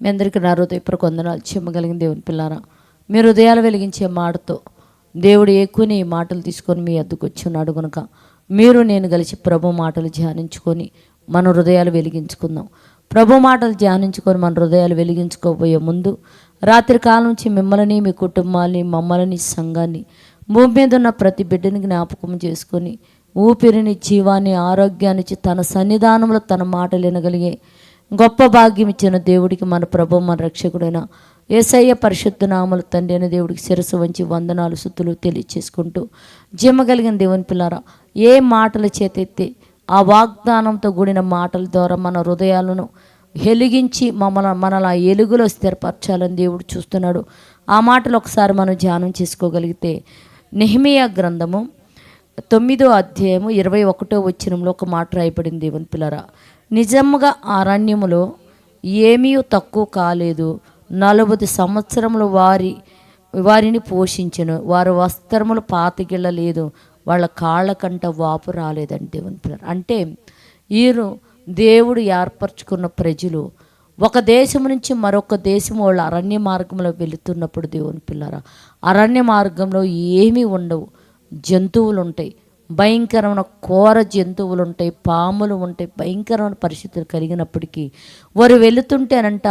మీ అందరికీ నా హృదయపూర్వక వందనాలు. చెమ్మగలిగిన దేవుని పిల్లారా మీ హృదయాలు వెలిగించే మాటతో దేవుడు ఎక్కువని ఈ మాటలు తీసుకొని మీ అద్దకు వచ్చి ఉన్నాడు కనుక మీరు నేను కలిసి ప్రభు మాటలు ధ్యానించుకొని మన హృదయాలు వెలిగించుకుందాం. ప్రభు మాటలు ధ్యానించుకొని మన హృదయాలు వెలిగించుకోబోయే ముందు రాత్రి కాలం నుంచి మిమ్మల్ని మీ కుటుంబాన్ని మమ్మల్ని సంఘాన్ని భూమి మీద ఉన్న ప్రతి బిడ్డని జ్ఞాపకం చేసుకొని ఊపిరిని జీవాన్ని ఆరోగ్యాన్ని తన సన్నిధానంలో తన మాటలు వినగలిగే గొప్ప భాగ్యం ఇచ్చిన దేవుడికి మన ప్రభు మన రక్షకుడైన ఏసయ్య పరిశుద్ధ నామలు తండ్రి అయిన దేవుడికి శిరస్సు వంచి వందనాలు సుత్తులు తెలియచేసుకుంటూ జిమ్మ కలిగిన దేవుని పిల్లారా ఏ మాటల చేతెత్తి ఆ వాగ్దానంతో కూడిన మాటల ద్వారా మన హృదయాలను వెలిగించి మమ్మల్ని మనలా ఎలుగులో స్థిరపరచాలని దేవుడు చూస్తున్నాడు. ఆ మాటలు ఒకసారి మనం ధ్యానం చేసుకోగలిగితే నెహ్మియా గ్రంథము తొమ్మిదో అధ్యాయము ఇరవై ఒకటో వచ్చినంలో ఒక మాట రాయబడింది దేవుని పిల్లరా. నిజముగా అరణ్యములో ఏమీ తక్కువ కాలేదు. నలభై సంవత్సరములు వారి వారిని పోషించను. వారి వస్త్రములు పాతికిళ్ళలేదు. వాళ్ళ కాళ్ళ కంట వాపు రాలేదండి దేవుని పిల్లలు అంటే వీరు దేవుడు ఏర్పరచుకున్న ప్రజలు. ఒక దేశం నుంచి మరొక దేశం వాళ్ళు అరణ్య మార్గంలో వెళుతున్నప్పుడు దేవుని పిల్లరా అరణ్య మార్గంలో ఏమీ ఉండవు. జంతువులు ఉంటాయి భయంకరమైన కోర జంతువులు ఉంటాయి పాములు ఉంటాయి భయంకరమైన పరిస్థితులు కలిగినప్పటికీ వారు వెళుతుంటేనంట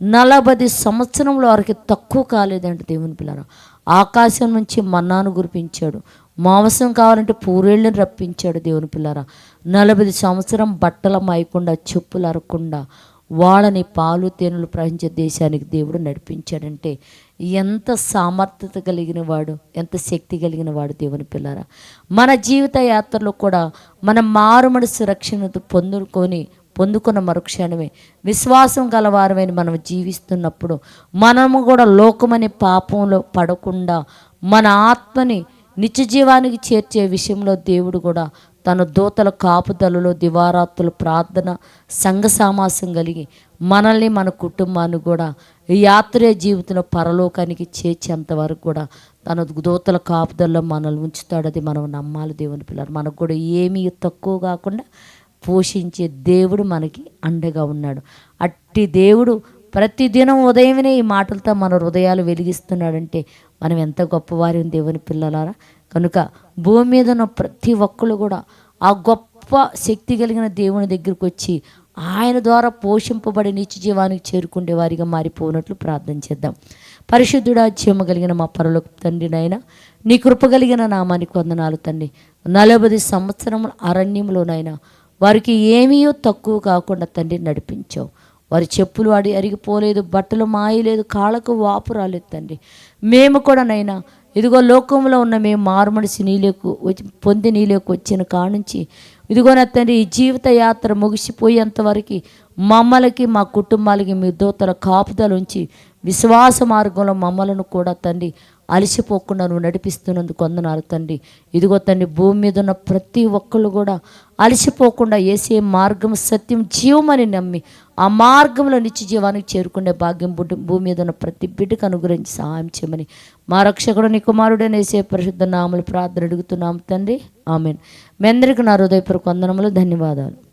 నలభై సంవత్సరంలో వారికి తక్కువ కాలేదంట దేవుని పిల్లరా ఆకాశం నుంచి మన్నాను గురిపించాడు మాంసం కావాలంటే పూరేళ్ళని రప్పించాడు దేవుని పిల్లరా నలభై సంవత్సరం బట్టల మాయకుండా చెప్పులు అరకుండా వాళ్ళని పాలు తేనెలు ప్రవహించే దేశానికి దేవుడు నడిపించాడంటే ఎంత సామర్థ్యత కలిగిన వాడు ఎంత శక్తి కలిగిన వాడు దేవుని పిల్లారా. మన జీవిత యాత్రలో కూడా మన మారుమనసు రక్షణ పొందుకొని పొందుకున్న మరుక్షణమే విశ్వాసం గలవారమైన మనం జీవిస్తున్నప్పుడు మనము కూడా లోకమనే పాపంలో పడకుండా మన ఆత్మని నిత్య జీవానికి చేర్చే విషయంలో దేవుడు కూడా తన దూతల కాపుదలలో దివారాత్రులు ప్రార్థన సంఘ సామాసం కలిగి మనల్ని మన కుటుంబాన్ని కూడా ఈ యాత్రే జీవితంలో పరలోకానికి చేర్చేంత వరకు కూడా తన దూతల కాపుదల్లో మనల్ని ఉంచుతాడది మనం నమ్మాలి దేవుని పిల్లలు. మనకు కూడా ఏమీ తక్కువ కాకుండా పోషించే దేవుడు మనకి అండగా ఉన్నాడు. అట్టి దేవుడు ప్రతిదినం ఉదయమే ఈ మాటలతో మన హృదయాలు వెలిగిస్తున్నాడంటే మనం ఎంత గొప్పవారి దేవుని పిల్లలారా. కనుక భూమి మీద ఉన్న ప్రతి ఒక్కరు కూడా ఆ గొప్ప శక్తి కలిగిన దేవుని దగ్గరికి వచ్చి ఆయన ద్వారా పోషింపబడి నిత్య జీవానికి చేరుకునే వారిగా మారిపోనట్లు ప్రార్థన చేద్దాం. పరిశుద్ధుడా జీవమ కలిగిన మా పరలోక తండ్రి నాయన నీ కృప కలిగిన నామానికి వందనాలు తండ్రి నలభై సంవత్సరముల అరణ్యంలోనైనా వారికి ఏమీ తక్కువ కాకుండా తండ్రి నడిపించావు. వారి చెప్పులు వాడి అరిగిపోలేదు బట్టలు మాయలేదు కాళ్ళకు వాపు రాలేదు తండ్రి. మేము కూడా నైనా ఇదిగో లోకంలో ఉన్న మేము మారుమడిసి నీలోకి వచ్చి పొంది నీలోకి వచ్చిన కానుంచి ఇదిగోన తండ్రి ఈ జీవిత యాత్ర ముగిసిపోయేంత వరకు మమ్మలకి మా కుటుంబాలకి మీ దూతల కాపుదల ఉంచి విశ్వాస మార్గంలో మమ్మలను కూడా తండ్రి అలసిపోకుండా నువ్వు నడిపిస్తున్నందుకు వందనాలు తండ్రి. ఇదిగో తండ్రి భూమి మీద ఉన్న ప్రతి ఒక్కళ్ళు కూడా అలసిపోకుండా వేసే మార్గం సత్యం జీవమని నమ్మి ఆ మార్గంలో నిత్య జీవానికి చేరుకునే భాగ్యం బుడ్డ భూమి మీద ఉన్న ప్రతి బిడ్డకు అనుగ్రహించి సహాయం చేయమని మా రక్షకుడు నీ కుమారుడైన వేసే పరిశుద్ధ నామలు ప్రార్థన అడుగుతున్నాం తండ్రి. ఆమెన్. మీ అందరికీ నా హృదయపూర్వక వందనములు ధన్యవాదాలు.